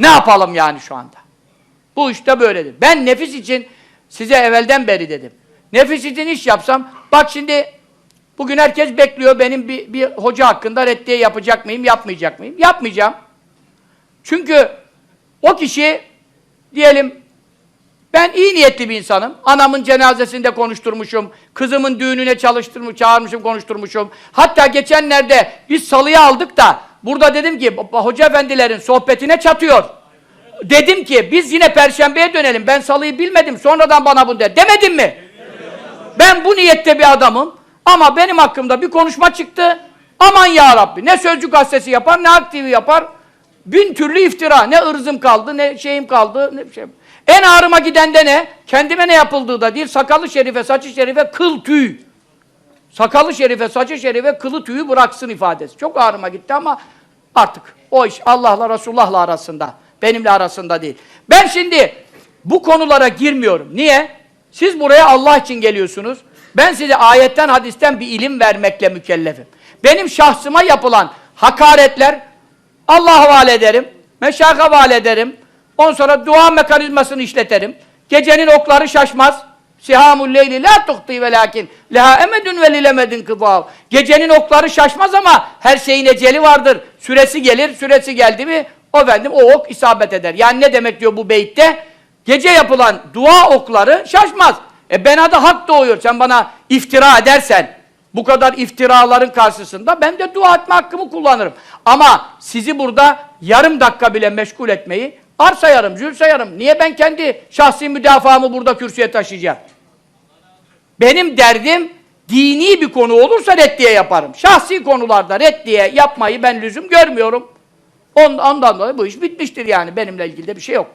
Ne yapalım yani şu anda? Bu işte böyledir. Ben nefis için size evvelden beri dedim. Nefis için iş yapsam, bak şimdi bugün herkes bekliyor benim bir, bir hoca hakkında reddiye yapacak mıyım, yapmayacak mıyım? Yapmayacağım. Çünkü o kişi diyelim ben iyi niyetli bir insanım. Anamın cenazesinde konuşturmuşum. Kızımın düğününe çalıştırmış, çağırmışım, konuşturmuşum. Hatta geçenlerde biz salıya aldık da burada dedim ki hoca efendilerin sohbetine çatıyor. Dedim ki biz yine perşembeye dönelim. Ben salıyı bilmedim. Sonradan bana bunu de. Demedim mi? Ben bu niyette bir adamım. Ama benim hakkımda bir konuşma çıktı. Aman ya Rabbi. Ne Sözcü gazetesi yapar, ne Ak TV yapar. Bin türlü iftira. Ne ırzım kaldı, ne şeyim kaldı, ne bir şey. En ağrıma giden de ne? Kendime ne yapıldığı da değil. Sakallı şerife, saçı şerife, kıl tüy. Sakalı şerife, saçı şerife, kılı tüyü bıraksın ifadesi. Çok ağrıma gitti ama artık o iş Allah'la Resulullah'la arasında. Benimle arasında değil. Ben şimdi bu konulara girmiyorum. Niye? Siz buraya Allah için geliyorsunuz. Ben size ayetten, hadisten bir ilim vermekle mükellefim. Benim şahsıma yapılan hakaretler Allah'a havale ederim. Meşaka havale ederim. Ondan sonra dua mekanizmasını işleterim. Gecenin okları şaşmaz. Sihamul leyli la tuhti ve lakin leha emedun ve lilemedin kıdav. Gecenin okları şaşmaz ama her şeyin eceli vardır. Süresi gelir, süresi geldi mi o efendim o ok isabet eder. Yani ne demek diyor bu beytte? Gece yapılan dua okları şaşmaz. E bana da hak doğuyor. Sen bana iftira edersen bu kadar iftiraların karşısında ben de dua etme hakkımı kullanırım. Ama sizi burada yarım dakika bile meşgul etmeyi ar sayarım, zül sayarım. Niye ben kendi şahsi müdafaamı burada kürsüye taşıyacağım? Benim derdim dini bir konu olursa reddiye yaparım. Şahsi konularda reddiye yapmayı ben lüzum görmüyorum. Ondan, ondan dolayı bu iş bitmiştir yani. Benimle ilgili de bir şey yok.